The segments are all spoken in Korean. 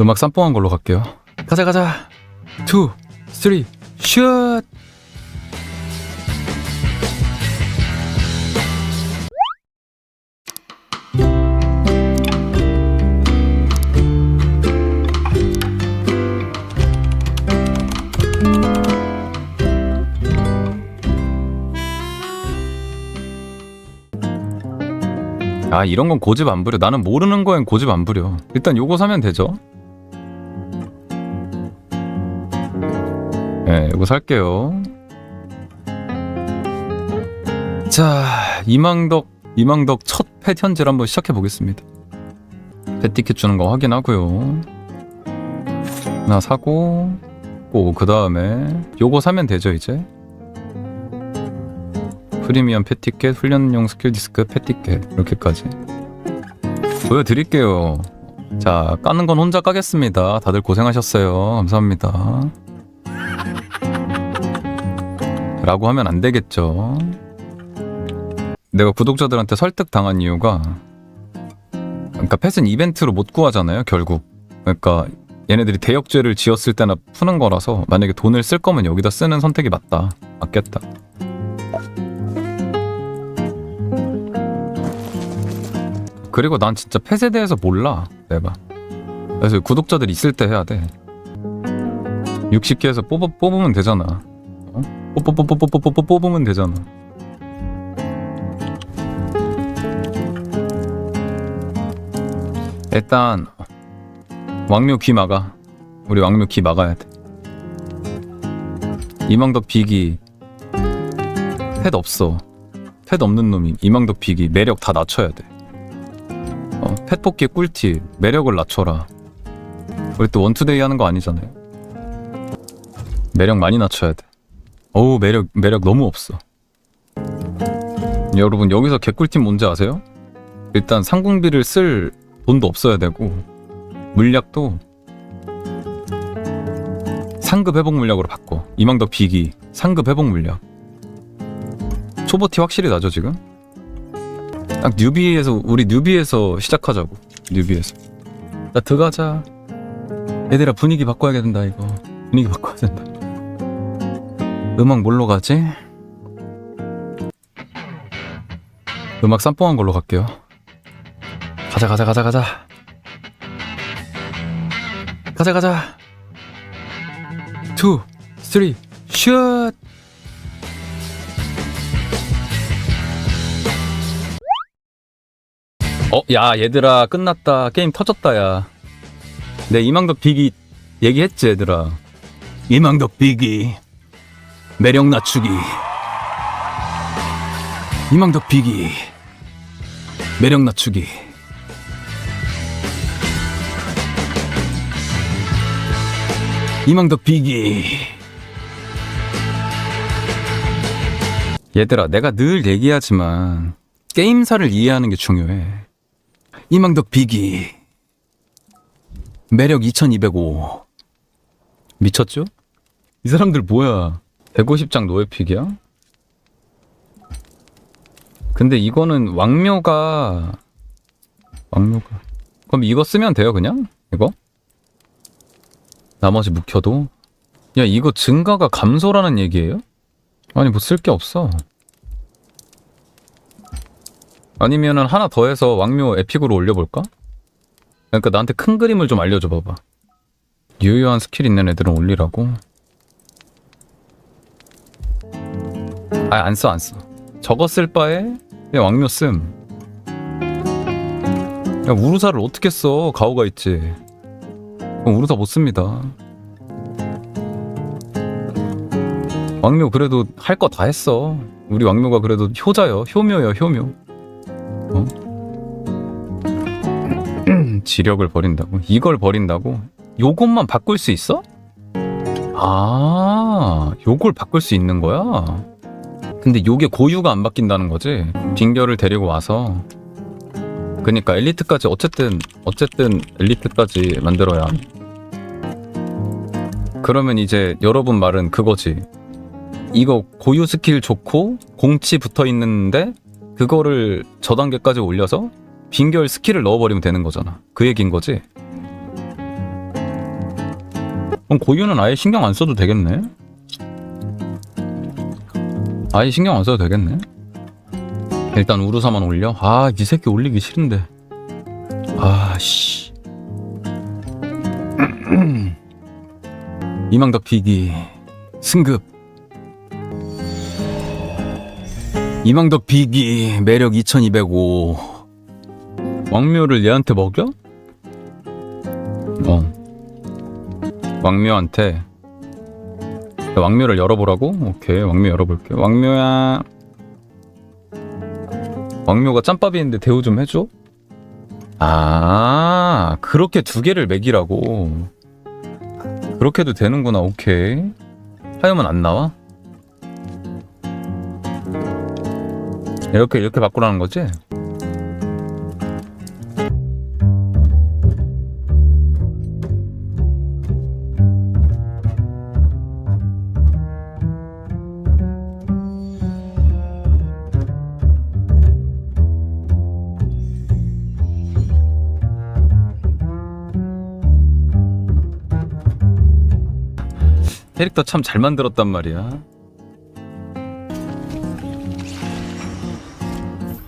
음악 쌈뽕한 걸로 갈게요. 가자 가자. 2, 3, 슛. 아 이런 건 고집 안 부려. 나는 모르는 거엔 고집 안 부려. 일단 요거 사면 되죠. 네, 이거 살게요. 자, 이망덕, 이망덕 첫 펫 현질 한번 시작해 보겠습니다. 펫 티켓 주는 거 확인하고요. 하나 사고, 그 다음에 요거 사면 되죠 이제. 프리미엄 펫 티켓, 훈련용 스킬 디스크 펫 티켓 이렇게까지 보여드릴게요. 자, 까는 건 혼자 까겠습니다. 다들 고생하셨어요. 감사합니다. 라고 하면 안 되겠죠. 내가 구독자들한테 설득 당한 이유가 그러니까 펫은 이벤트로 못 구하잖아요, 결국. 그러니까 얘네들이 대역죄를 지었을 때나 푸는 거라서 만약에 돈을 쓸 거면 여기다 쓰는 선택이 맞다. 맞겠다. 그리고 난 진짜 펫에 대해서 몰라, 내가. 그래서 구독자들 있을 때 해야 돼. 60개에서 뽑아, 뽑으면 되잖아. 어? 뽑뽑뽑뽑뽑뽑 뽑으면 되잖아. 일단 왕묘 귀 막아. 우리 왕묘 귀 막아야 돼. 이망덕 비기 펫 없어. 펫 없는 놈이 이망덕 비기 매력 다 낮춰야 돼. 어, 펫 뽑기 꿀팁 매력을 낮춰라. 우리 또 원투데이 하는 거 아니잖아요. 매력 많이 낮춰야 돼. 어우 매력 매력 너무 없어. 여러분 여기서 개꿀팁 뭔지 아세요? 일단 상궁비를 쓸 돈도 없어야 되고 물약도 상급 회복 물약으로 바꿔. 이망덕 비기 상급 회복 물약. 초보티 확실히 나죠 지금? 딱 뉴비에서 우리 뉴비에서 시작하자고. 뉴비에서. 나 들어가자. 얘들아 분위기 바꿔야 된다 이거. 분위기 바꿔야 된다. 음악 뭘로 가지? 음악 쌈뽕한 걸로 갈게요. 가자 가자 가자 가자. 가자 가자. 2, 3, 슛. 어, 야, 얘들아, 끝났다. 게임 터졌다, 야. 내 이망덕 비기 얘기했지, 얘들아. 이망덕 비기. 매력 낮추기. 이망덕 비기. 매력 낮추기. 이망덕 비기. 얘들아, 내가 늘 얘기하지만 게임사를 이해하는 게 중요해. 이망덕 비기. 매력 2205. 미쳤죠? 이 사람들 뭐야? 150장 노예픽이야? 근데 이거는 왕묘가 왕묘가 그럼 이거 쓰면 돼요 그냥? 이거? 나머지 묵혀도? 야 이거 증가가 감소라는 얘기예요? 아니 뭐 쓸 게 없어 아니면은 하나 더 해서 왕묘 에픽으로 올려볼까? 그러니까 나한테 큰 그림을 좀 알려줘 봐봐 유효한 스킬 있는 애들은 올리라고? 아 안 써 안 써 저거 쓸 바에 그냥 왕묘 씀 야, 우루사를 어떻게 써? 가오가 있지. 그럼 우루사 못 씁니다. 왕묘 그래도 할 거 다 했어. 우리 왕묘가 그래도 효자여, 효묘여, 효묘. 어? 지력을 버린다고? 이걸 버린다고? 요것만 바꿀 수 있어? 아, 요걸 바꿀 수 있는 거야? 근데 요게 고유가 안 바뀐다는 거지? 빙결을 데리고 와서. 그니까 엘리트까지 어쨌든 어쨌든 엘리트까지 만들어야. 그러면 이제 여러분 말은 그거지. 이거 고유 스킬 좋고 공치 붙어 있는데 그거를 저 단계까지 올려서 빙결 스킬을 넣어버리면 되는 거잖아. 그 얘기인 거지? 그럼 고유는 아예 신경 안 써도 되겠네. 아예 신경 안 써도 되겠네. 일단 우르사만 올려. 아, 이 새끼 올리기 싫은데. 아, 씨. 이망덕 비기 승급. 이망덕 비기 매력 2205. 왕묘를 얘한테 먹여? 어. 왕묘한테 왕묘를 열어보라고? 오케이 왕묘 열어볼게 왕묘야 왕묘가 짬밥이인데 대우 좀 해줘? 아 그렇게 두 개를 먹이라고 그렇게도 되는구나 오케이 하염은 안 나와? 이렇게 이렇게 바꾸라는 거지? 캐릭터 참 잘 만들었단 말이야.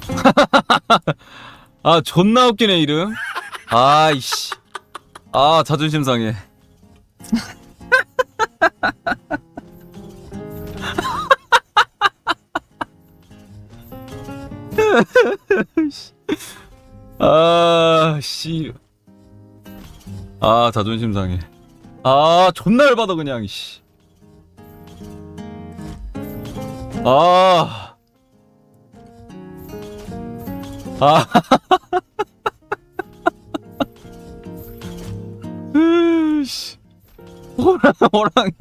아 존나 웃기네 이름. 아이씨. 아 자존심 상해. 아 씨. 아 자존심 상해. 아 존나 열받아 그냥 씨. 아. 아. 으씨. 호랑 호랑이.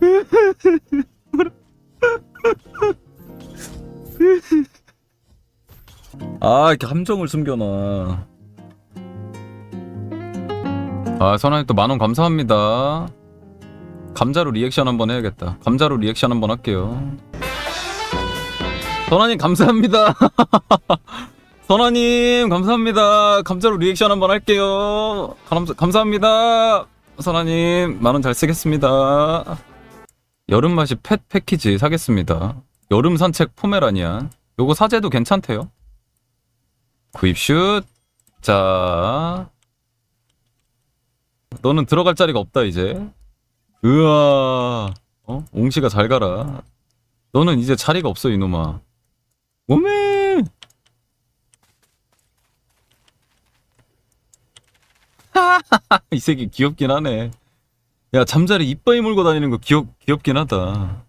아 이렇게 함정을 숨겨놔. 아 선아님 또 만원 감사합니다. 감자로 리액션 한번 해야겠다. 감자로 리액션 한번 할게요. 선아님 감사합니다. 선아님 감사합니다. 감자로 리액션 한번 할게요. 감사, 감사합니다. 선아님 만원 잘 쓰겠습니다. 여름 맛이 펫 패키지 사겠습니다. 여름 산책 포메라니안. 요거 사제도 괜찮대요. 구입 슛. 자. 너는 들어갈 자리가 없다 이제. 으아. 어? 옹시가 잘 가라. 너는 이제 자리가 없어 이놈아. 오메. 이 새끼 귀엽긴 하네. 야 잠자리 이빨 물고 다니는 거 귀엽 귀엽긴 하다.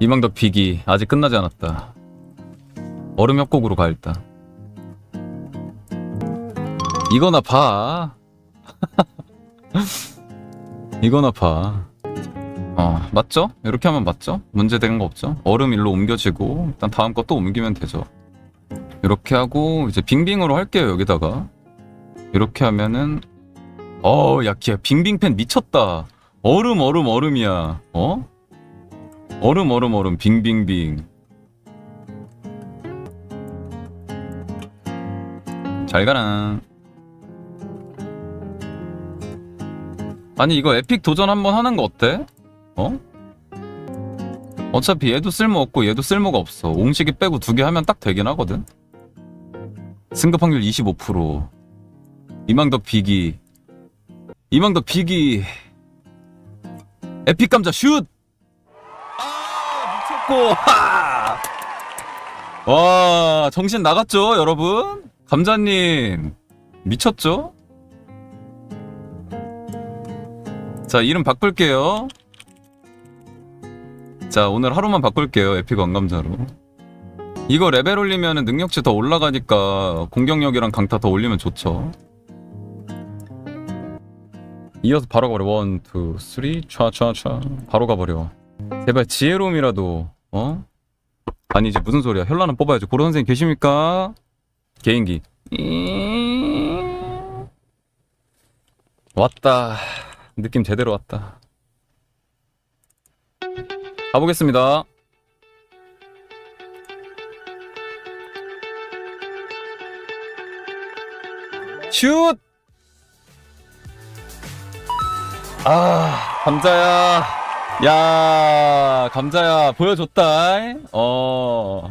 이망덕 비기 아직 끝나지 않았다. 얼음 협곡으로 가 일단. 이거나 봐. 이거나 봐. 어, 맞죠? 이렇게 하면 맞죠? 문제되는 거 없죠? 얼음 일로 옮겨지고 일단 다음 거 또 옮기면 되죠. 이렇게 하고 이제 빙빙으로 할게요 여기다가. 이렇게 하면은 어, 야, 야, 빙빙팬 미쳤다. 얼음, 얼음, 얼음이야. 어? 얼음, 얼음, 얼음, 빙빙빙. 잘 가라. 아니 이거 에픽 도전 한번 하는 거 어때? 어? 어차피 얘도 쓸모 없고 얘도 쓸모가 없어. 옹식이 빼고 두 개 하면 딱 되긴 하거든. 승급 확률 25%. 이망덕 비기. 이망덕 비기. 에픽 감자 슛. 아 미쳤고. 하! 와 정신 나갔죠 여러분? 감자님 미쳤죠? 자 이름 바꿀게요. 자 오늘 하루만 바꿀게요 에픽 왕감자로. 이거 레벨 올리면 능력치 더 올라가니까 공격력이랑 강타 더 올리면 좋죠. 이어서 바로 가버려. 원, 투, 쓰리, 촤촤촤. 바로 가버려. 제발 지혜로움이라도 어? 아니 이제 무슨 소리야? 혈라는 뽑아야지. 고로 선생님 계십니까? 개인기. 왔다 느낌 제대로 왔다. 가보겠습니다. 슛! 아 감자야 야 감자야 보여줬다 어